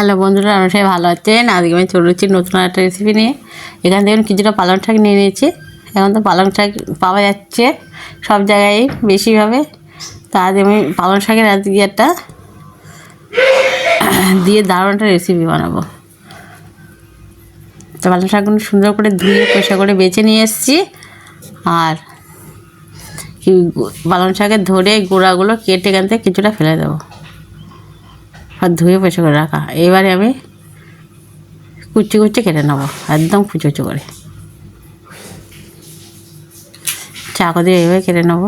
Hello বন্ধুরা, আমরা সবাই ভালো আছেন। আজকে আমি চলে চলেছি নতুন একটা রেসিপি নিয়ে। এখান থেকে কিছুটা পালং শাক নিয়ে নিয়েছি। এখন তো পালং শাক পাওয়া যাচ্ছে সব জায়গায় বেশিভাবে। তা আজ আমি পালং শাকের আজকে একটা দিয়ে দারুণ একটা রেসিপি বানাবো। তো পালং শাকগুলো সুন্দর করে ধুয়ে পয়সা করে বেছে নিয়ে এসেছি। আর পালং শাকের ধরে গোড়াগুলো কেটে এখান থেকে কিছুটা ফেলে দেবো। আর ধুয়ে পয়সা করে রাখা। এবারে আমি কুচি কুচি কেটে নেব, একদম কুচি কুচি করে। চাকু দিয়ে এভাবে কেটে নেব।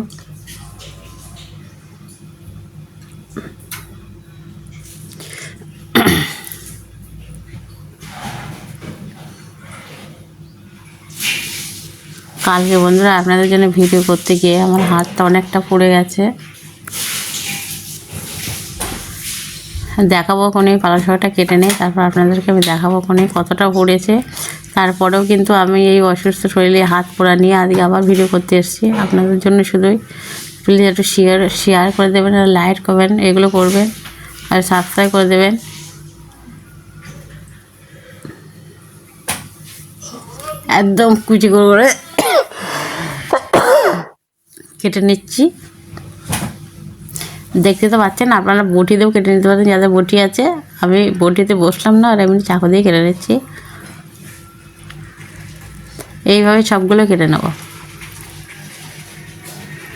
কালকে বন্ধুরা আপনাদের জন্য ভিডিও করতে গিয়ে আমার হাতটা অনেকটা পড়ে গেছে। দেখাবো কোনে পালং শাকটা কেটে নেই, তারপর আপনাদেরকে আমি দেখাবো কোনে কতটা পড়েছে। তারপরেও কিন্তু আমি এই অসুস্থ শরীরে হাত পোড়া নিয়ে আজকে আবার ভিডিও করতে এসেছি। আপনাদের জন্য শুধুই প্লিজ একটু শেয়ার শেয়ার করে দেবেন আর লাইক করবেন এগুলো করবেন আর সাবস্ক্রাইব করে দেবেন। একদম কুচি করে করে কেটে নিচ্ছি। দেখতে তো পাচ্ছেন, আপনারা বটিতেও কেটে নিতে পারেন, যাদের বটি আছে। আমি বটিতে বসলাম না, আর এমনি চাকু দিয়ে কেটে নিচ্ছি। এইভাবে সবগুলো কেটে নেব।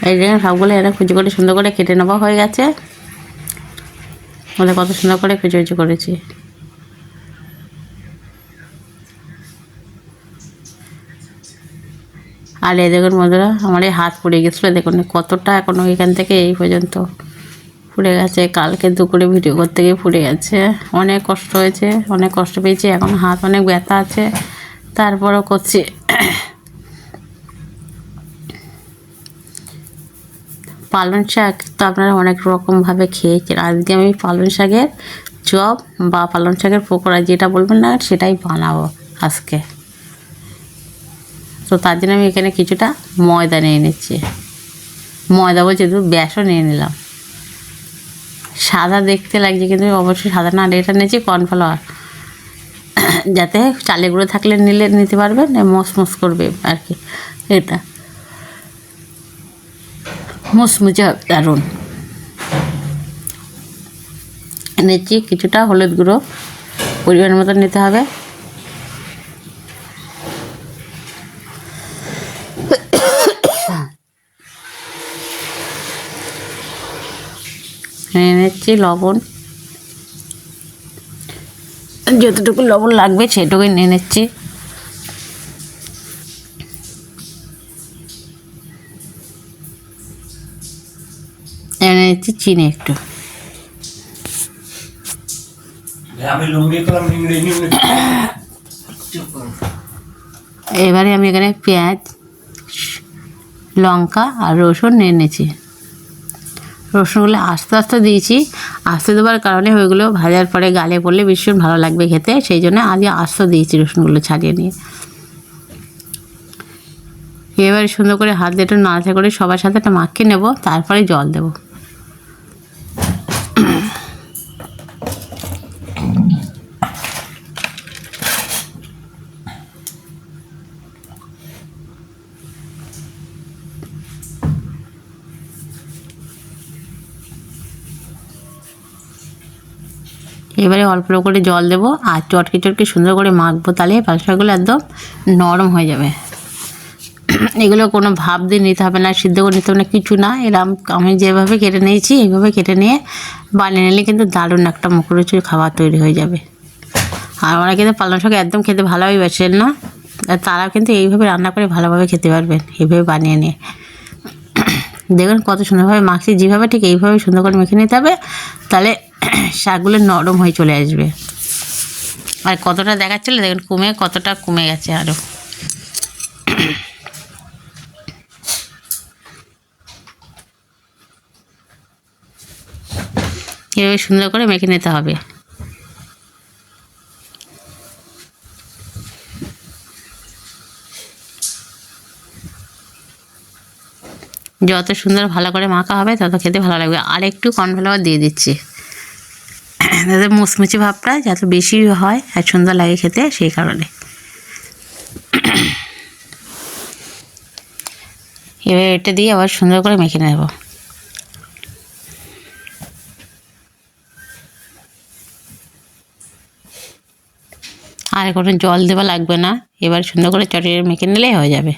এই দেখেন সবগুলো এরা কুচি করে সুন্দর করে কেটে নেওয়া হয়ে গেছে। ওদের কত সুন্দর করে কুচি কুচি করেছি। আর এই দেখুন বন্ধুরা, আমার এই হাত পড়ে গেছিল, দেখুন কতটা এখনও এখান থেকে এই পর্যন্ত। পুড়ে গেছে। কালকে দুপুরে ভিডিও করতে গিয়ে পুড়ে গেছে। অনেক কষ্ট হয়েছে, অনেক কষ্ট পেয়েছি। এখন হাত অনেক ব্যথা আছে। তারপরও করছি। পালং শাক তো আপনারা অনেক রকমভাবে খেয়েছেন। আজকে আমি পালং শাকের চপ বা পালং শাকের পকোড়া যেটা বলবেন না, সেটাই বানাবো আজকে। তো তার জন্য আমি এখানে কিছুটা ময়দা নিয়ে নিচ্ছি। ময়দা বলছি দু ব্যাসও নিয়ে নিলাম। সাদা দেখতে লাগছে, কিন্তু অবশ্যই সাদা না এটা নিয়েছি কর্নফ্লাওয়ার। যাতে চালে গুঁড়ো থাকলে নিলে, নিতে পারবেন মসমস করবে আর কি। এটা। মসমুচে দারুণ। এনেছি কিছুটা হলুদ গুঁড়ো, পরিমাণ মতো নিতে হবে। নিয়ে নিচ্ছি লবণ। যতটুকু লবণ লাগবে সেটুকুই নিয়ে নিচ্ছি। এনে নিচ্ছি চিনি একটু। এবারে আমি এখানে পেঁয়াজ লঙ্কা আর রসুন নিয়ে নিয়েছি রসুনগুলো আস্তে আস্তে দিয়েছি। আস্তে দেওয়ার কারণে ওইগুলো ভাজার পরে গালে পড়লে ভীষণ ভালো লাগবে খেতে। সেই জন্য আগে আস্তে দিয়েছি রসুনগুলো ছাড়িয়ে নিয়ে। এবারে সুন্দর করে হাত দিয়ে একটু করে সবার সাথে একটা মাখিয়ে নেব, তারপরে জল দেবো। এবারে অল্প করে জল দেবো আর চটকে চটকে সুন্দর করে মাখবো। তাহলে পালসাগুলো একদম নরম হয়ে যাবে। এগুলো কোনো ভাব দিয়ে নিতে হবে না, সিদ্ধ করে নিতে হবে না, কিছু না। এরম আমি যেভাবে কেটে নিয়েছি, এইভাবে কেটে নিয়ে বানিয়ে নিলে কিন্তু দারুণ একটা মুখরুচি খাবার তৈরি হয়ে যাবে। আর আমরা কিন্তু পালং শাক একদম খেতে ভালোভাবে বাসেন না। তারাও কিন্তু এইভাবে রান্না করে ভালোভাবে খেতে পারবেন, এইভাবে বানিয়ে নিয়ে। দেখুন কত সুন্দরভাবে মাখছি। যেভাবে ঠিক এইভাবে সুন্দর করে মেখে নিতে হবে, তাহলে শাকগুলো নরম হয়ে চলে আসবে। আর কতটা দেখাচ্ছিল, দেখুন, কমে, কতটা কমে গেছে আরও এভাবে সুন্দর করে মেখে নিতে হবে। যত সুন্দর ভালো করে মাখা হবে, তত খেতে ভালো লাগবে। আর একটু কর্নফ্লাওয়ার দিয়ে দিচ্ছি। যাতে মুচমুচি ভাবটা যত বেশি হয় আর সুন্দর লাগে খেতে সেই কারণে। এবার এটা দিয়ে আবার সুন্দর করে মেখে নেব। আর কোনো জল দেওয়া লাগবে না। এবার সুন্দর করে চটে মেখে নিলেই হয়ে যাবে।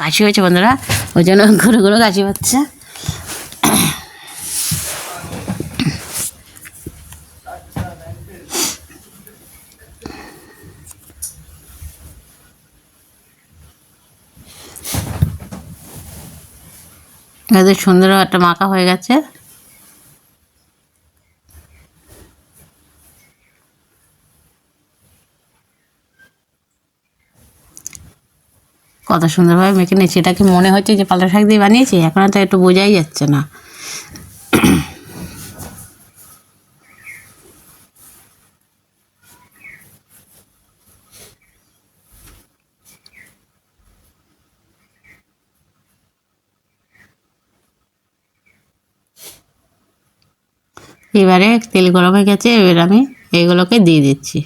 কাশি হয়েছে বন্ধুরা। ওই জন্য ঘুরে ঘুরে গাছি হচ্ছে সুন্দর একটা মাখা হয়ে গেছে। কত সুন্দরভাবে মেখে নিয়েছি। এটা কি মনে হচ্ছে যে পালং শাক দিয়ে বানিয়েছি, এখন তো একটু বোঝাই যাচ্ছে না। এবারে তেল গরম হয়ে গেছে, এবার আমি এগুলোকে দিয়ে দিচ্ছি।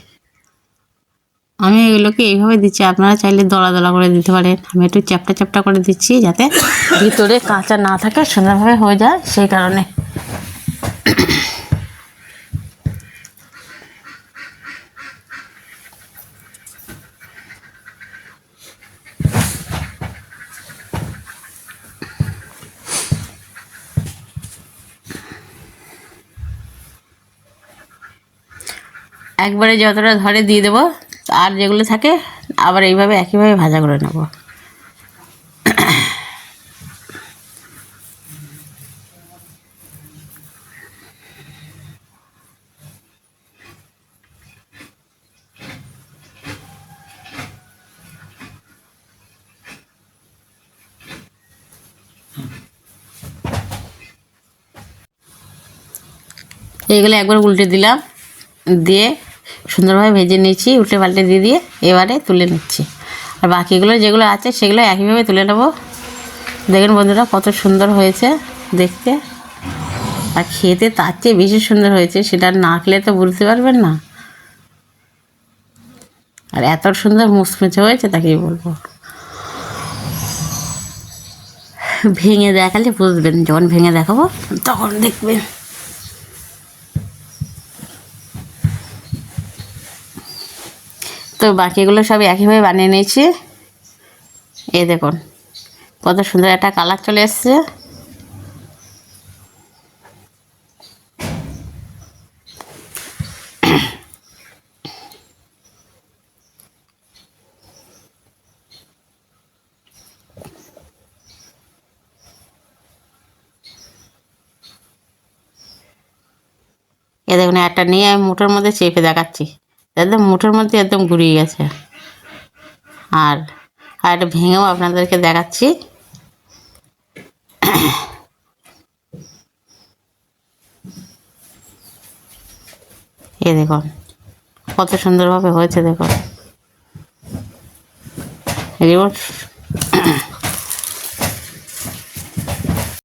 আমি এগুলোকে এইভাবে দিচ্ছি, আপনারা চাইলে দলা দলা করে দিতে পারেন। আমি একটু চ্যাপটা চ্যাপটা করে দিচ্ছি যাতে ভিতরে কাঁচা না থাকে, সুন্দরভাবে হয়ে যায়, সেই কারণে। একবারে যতটা ধরে দিয়ে দেবো আর যেগুলো থাকে আবার এইভাবে একইভাবে ভাজা করে নেব। এইগুলো একবার উল্টে দিলাম দিয়ে সুন্দরভাবে ভেজে নিয়েছি উল্টে পাল্টে দিয়ে দিয়ে এবারে তুলে নিচ্ছি। আর বাকিগুলো যেগুলো আছে সেগুলো একইভাবে তুলে নেব। দেখেন বন্ধুরা, কত সুন্দর হয়েছে দেখতে। আর খেতে তার চেয়ে বেশি সুন্দর হয়েছে, সেটা না খেলে তো বুঝতে পারবেন না। আর এত সুন্দর মুচমুচে হয়েছে, তাকেই বলব। ভেঙে দেখালে বুঝবেন, যখন ভেঙে দেখাবো, তখন দেখবেন। তো বাকিগুলো সব একইভাবে বানিয়ে নিয়েছি। এই দেখুন, কত সুন্দর একটা কালার চলে এসছে। এ দেখুন, একটা নিয়ে আমি মুঠোর মধ্যে চেপে দেখাচ্ছি। একদম মুঠোর মধ্যে একদম ঘুরিয়ে গেছে। আর আর এটা ভেঙেও আপনাদেরকে দেখাচ্ছি। এ দেখুন, কত সুন্দরভাবে হয়েছে দেখুন। রিমোট